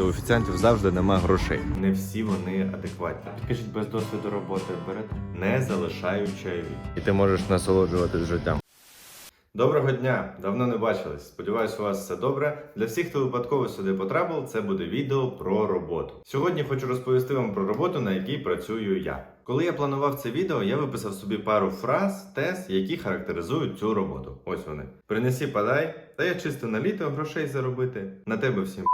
У офіціантів завжди нема грошей. Не всі вони адекватні. Підкажіть, без досвіду роботи берете, не залишають чайові. І ти можеш насолоджуватись життям. Доброго дня! Давно не бачились. Сподіваюсь, у вас все добре. Для всіх, хто випадково сюди потрапив, це буде відео про роботу. Сьогодні хочу розповісти вам про роботу, на якій працюю я. Коли я планував це відео, я виписав собі пару фраз, тез, які характеризують цю роботу. Ось вони: принесі, подай, та я чисто на літо грошей заробити. На тебе всім.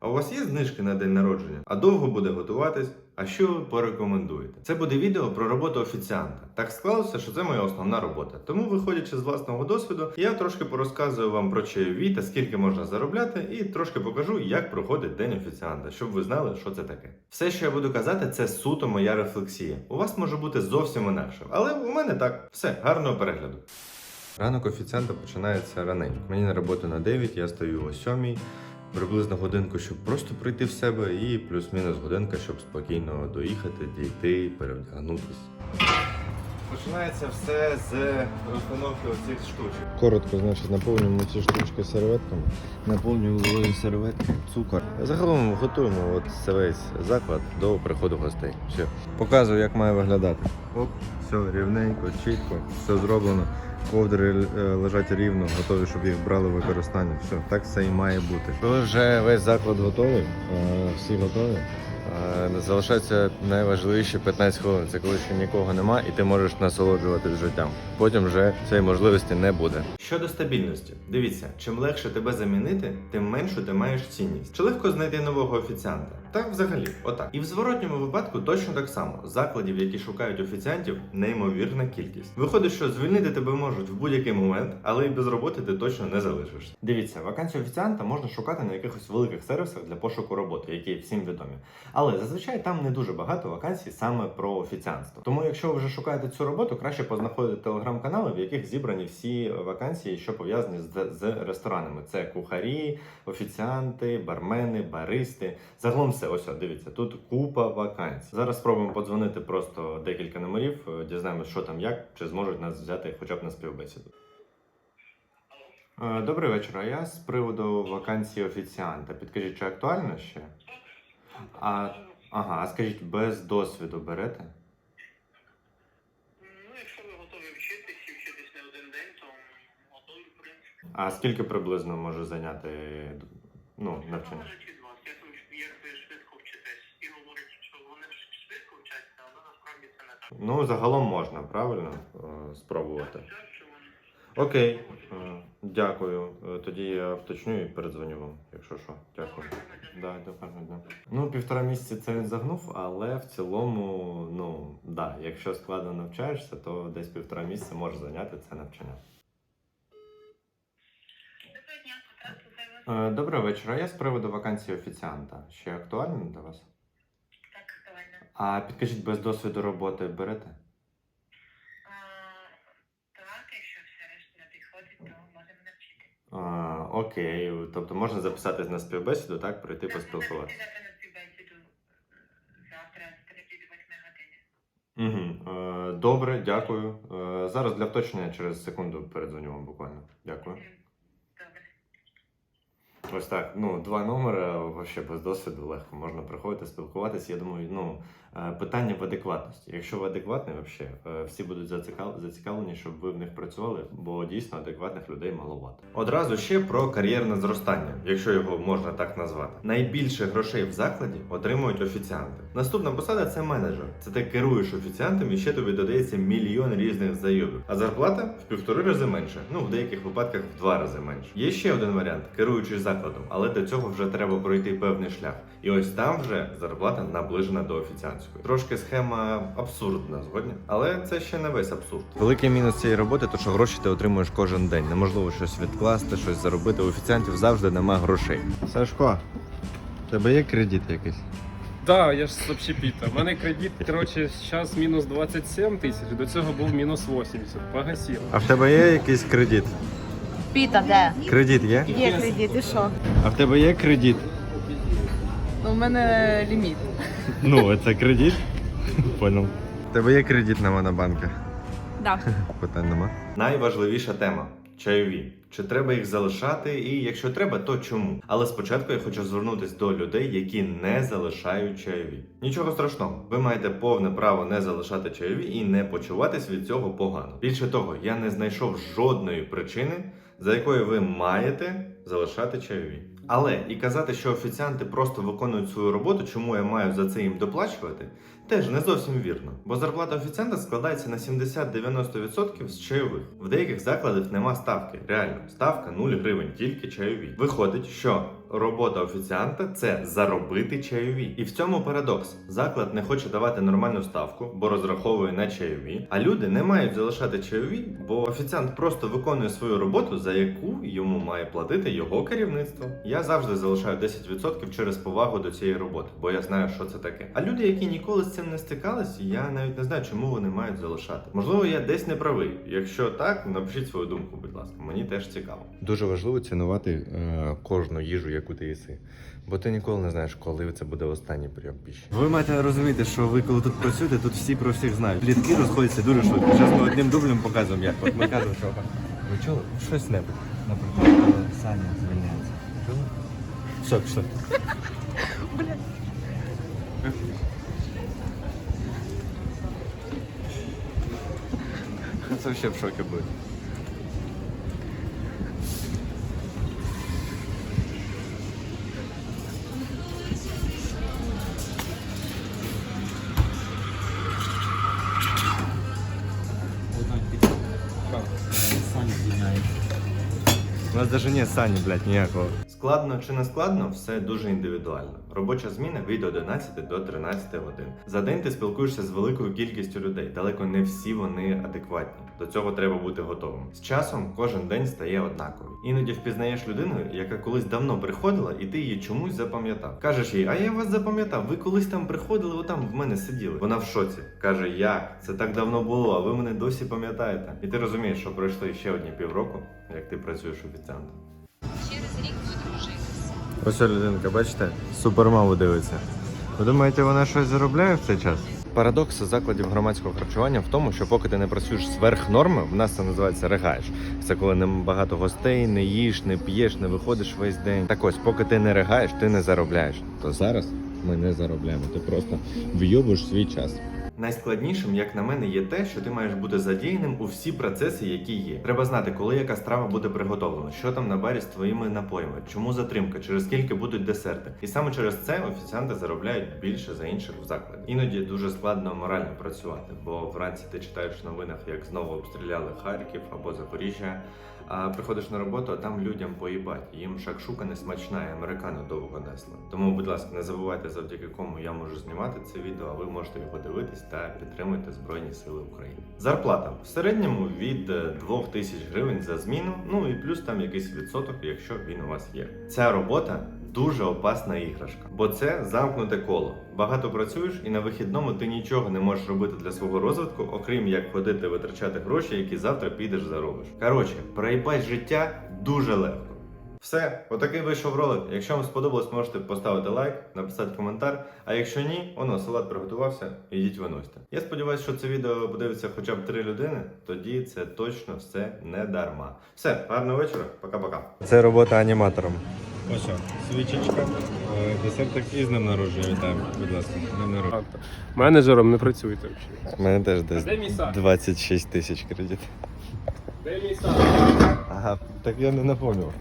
А у вас є знижки на день народження? А довго буде готуватись? А що ви порекомендуєте? Це буде відео про роботу офіціанта. Так склалося, що це моя основна робота. Тому, виходячи з власного досвіду, я трошки порозказую вам про чайові та скільки можна заробляти, і трошки покажу, як проходить день офіціанта, щоб ви знали, що це таке. Все, що я буду казати, це суто моя рефлексія. У вас може бути зовсім інакше, але у мене так. Все, гарного перегляду. Ранок офіціанта починається раненько. Мені на роботу на 9, я стою о 7, приблизно годинку, щоб просто прийти в себе, і плюс-мінус годинка, щоб спокійно доїхати, дійти, перевдягнутися. Починається все з розстановки оцих штучок. Коротко, значить, наповнюємо ці штучки серветками, наповнюємо серветки, цукор. Загалом готуємо от це весь заклад до приходу гостей. Все. Показую, як має виглядати. Оп, все рівненько, чітко, все зроблено. Ковдри е, лежать рівно, готові, щоб їх брали в використання. Все, так все і має бути. Коли вже весь заклад готовий, е, всі готові. Е, Залишається найважливіші 15 хвилин. Це коли ще нікого нема, і ти можеш насолоджуватись життям. Потім вже цієї можливості не буде. Щодо стабільності, дивіться, чим легше тебе замінити, тим меншу ти маєш цінність. Чи легко знайти нового офіціанта? Так, взагалі, отак. І в зворотньому випадку точно так само. Закладів, які шукають офіціантів, неймовірна кількість. Виходить, що звільнити тебе можуть в будь-який момент, але і без роботи ти точно не залишишся. Дивіться, вакансію офіціанта можна шукати на якихось великих сервісах для пошуку роботи, які всім відомі. Але зазвичай там не дуже багато вакансій саме про офіціанство. Тому, якщо ви вже шукаєте цю роботу, краще познаходити телеграм-канали, в яких зібрані всі вакансії, що пов'язані з, з ресторанами. Це кухарі, офіціанти, бармени, баристи. Загалом все, ось, дивіться, тут купа вакансій. Зараз спробуємо подзвонити просто декілька номерів, е, дізнаємось, що там як, чи зможуть нас взяти хоча б на співбесіду. Е, Добрий вечір. А я з приводу вакансії офіціанта. Підкажіть, чи актуально ще? А, ага, а скажіть, без досвіду берете? Ну, якщо ви готові вчитись і вчитись не один день, то готові, в принципі. А скільки приблизно може зайняти ну, навчання? Ну, загалом можна, правильно? Е, Спробувати. Окей, Е, дякую. Е, Тоді я вточню і передзвоню вам, якщо що. Дякую. Да, до дня. Ну, півтора місяці це він загнув, але в цілому, ну да, якщо складно навчаєшся, то десь півтора місяця може зайняти це навчання. Доброго дня. Доброго вечора. Я з приводу вакансії офіціанта. Ще актуально для вас? Так. А підкажіть, без досвіду роботи берете? Так, якщо все решта не підходить, то можемо навчити. А, окей, тобто можна записатись на співбесіду, так, прийти поспілкуватися. Можете на співбесіду завтра з 3 до 8 години. Угу. Е, добре, дякую. Е, зараз для вточнення через секунду передзвоню вам буквально. Ось так. Ну, два номери, вообще без досвіду легко. Можна приходити, спілкуватися. Я думаю, ну е, питання в адекватності. Якщо ви адекватний, вообще, е, всі будуть зацікавлені, щоб ви в них працювали, бо дійсно адекватних людей маловато. Одразу ще про кар'єрне зростання, якщо його можна так назвати. Найбільше грошей в закладі отримують офіціанти. Наступна посада це менеджер. Це ти керуєш офіціантом і ще тобі додається мільйон різних зайобів. А зарплата в півтори рази менше. Ну в деяких випадках в два рази менше. Є ще один варіант керуючий закладом, але до цього вже треба пройти певний шлях. І ось там вже зарплата наближена до офіціантської. Трошки схема абсурдна згодні, але це ще не весь абсурд. Великий мінус цієї роботи, то що гроші ти отримуєш кожен день. Неможливо щось відкласти, щось заробити. У офіціантів завжди нема грошей. Сашко, у тебе є кредит якийсь? Да, я ж з общепіта. У мене кредит, коротше, зараз мінус 27 тисяч, до цього був мінус 80. Погасив. А в тебе є якийсь кредит? Піта, де? Кредит є? Є кредит, і що? А в тебе є кредит? Ну, у мене ліміт. Ну, це кредит. Понял. У тебе є кредит на монобанку? Да. Питань нема. Найважливіша тема. Чайові. Чи треба їх залишати, і якщо треба, то чому? Але спочатку я хочу звернутися до людей, які не залишають чайові. Нічого страшного, ви маєте повне право не залишати чайові і не почуватись від цього погано. Більше того, я не знайшов жодної причини, за якою ви маєте залишати чайові. Але і казати, що офіціанти просто виконують свою роботу, чому я маю за це їм доплачувати, теж не зовсім вірно. Бо зарплата офіціанта складається на 70-90% з чайових. В деяких закладах нема ставки. Реально, ставка 0 гривень, тільки чайові. Виходить, що робота офіціанта це заробити чайові. І в цьому парадокс. Заклад не хоче давати нормальну ставку, бо розраховує на чайові. А люди не мають залишати чайові, бо офіціант просто виконує свою роботу, за яку йому має платити його керівництво. Я завжди залишаю 10% через повагу до цієї роботи, бо я знаю, що це таке. А люди, які ніколи з цим не стикались, я навіть не знаю, чому вони мають залишати. Можливо, я десь не правий. Якщо так, напишіть свою думку, будь ласка. Мені теж цікаво. Дуже важливо цінувати е, кожну їжу, яку ти їси. Бо ти ніколи не знаєш, коли це буде останній прийом піші. Ви маєте розуміти, що ви коли тут працюєте, тут всі про всіх знають. Плітки розходяться дуже швидко. Зараз ми одним дублем показуємо, як. От ми кажемо, що ви чули? Щось небудь. Наприклад, коли Саня звільняється. Чули? Що, що? Це ще в шокі буде. Саня звільняється. У нас навіть немає Сані, блядь, ніякого. Складно чи не складно, все дуже індивідуально. Робоча зміна від 11 до 13 годин. За день ти спілкуєшся з великою кількістю людей. Далеко не всі вони адекватні. До цього треба бути готовим. З часом кожен день стає однаковий. Іноді впізнаєш людину, яка колись давно приходила, і ти її чомусь запам'ятав. Кажеш їй, а я вас запам'ятав. Ви колись там приходили, отам в мене сиділи. Вона в шоці. каже: Як? Це так давно було, а ви мене досі пам'ятаєте. І ти розумієш, що пройшло ще одні півроку, як ти працюєш офіціантом. Через рік. Ось людинка, бачите, супермаму дивиться. Ви думаєте, вона щось заробляє в цей час? Парадокс закладів громадського харчування в тому, що поки ти не працюєш зверх норми, в нас це називається регаєш. Це коли не багато гостей, не їш, не п'єш, не виходиш весь день. Так ось, поки ти не регаєш, ти не заробляєш. То зараз ми не заробляємо. Ти просто вйобуєш свій час. Найскладнішим, як на мене, є те, що ти маєш бути задіяним у всі процеси, які є. Треба знати, коли яка страва буде приготовлена, що там на барі з твоїми напоями, чому затримка, через скільки будуть десерти. І саме через це офіціанти заробляють більше за інших в закладі. Іноді дуже складно морально працювати, бо вранці ти читаєш в новинах, як знову обстріляли Харків або Запоріжжя. А приходиш на роботу, а там людям поїбать. Їм шакшука не смачна, і американо довго несли. Тому, будь ласка, не забувайте, завдяки кому я можу знімати це відео, а ви можете його дивитись та підтримуйте Збройні Сили України. Зарплата в середньому від е, 2000 гривень за зміну, ну і плюс там якийсь відсоток, якщо він у вас є. Ця робота. Дуже опасна іграшка, бо це замкнуте коло. Багато працюєш, і на вихідному ти нічого не можеш робити для свого розвитку, окрім як ходити витрачати гроші, які завтра підеш заробиш. Коротше, проїбать життя дуже легко. Все, отакий вийшов ролик. Якщо вам сподобалось, можете поставити лайк, написати коментар. А якщо ні, воно салат приготувався, ідіть виносьте. Я сподіваюся, що це відео подивиться хоча б три людини. Тоді це точно все не дарма. Все, гарного вечора, пока-пока. Це робота аніматором. Ось свічечка, десертик і з днем народження вітаємо, будь ласка, днем народження. Менеджером не працюйте взагалі. У мене теж А де мій 26 тисяч кредит. Де мій сад? Ага, так я не напомнив.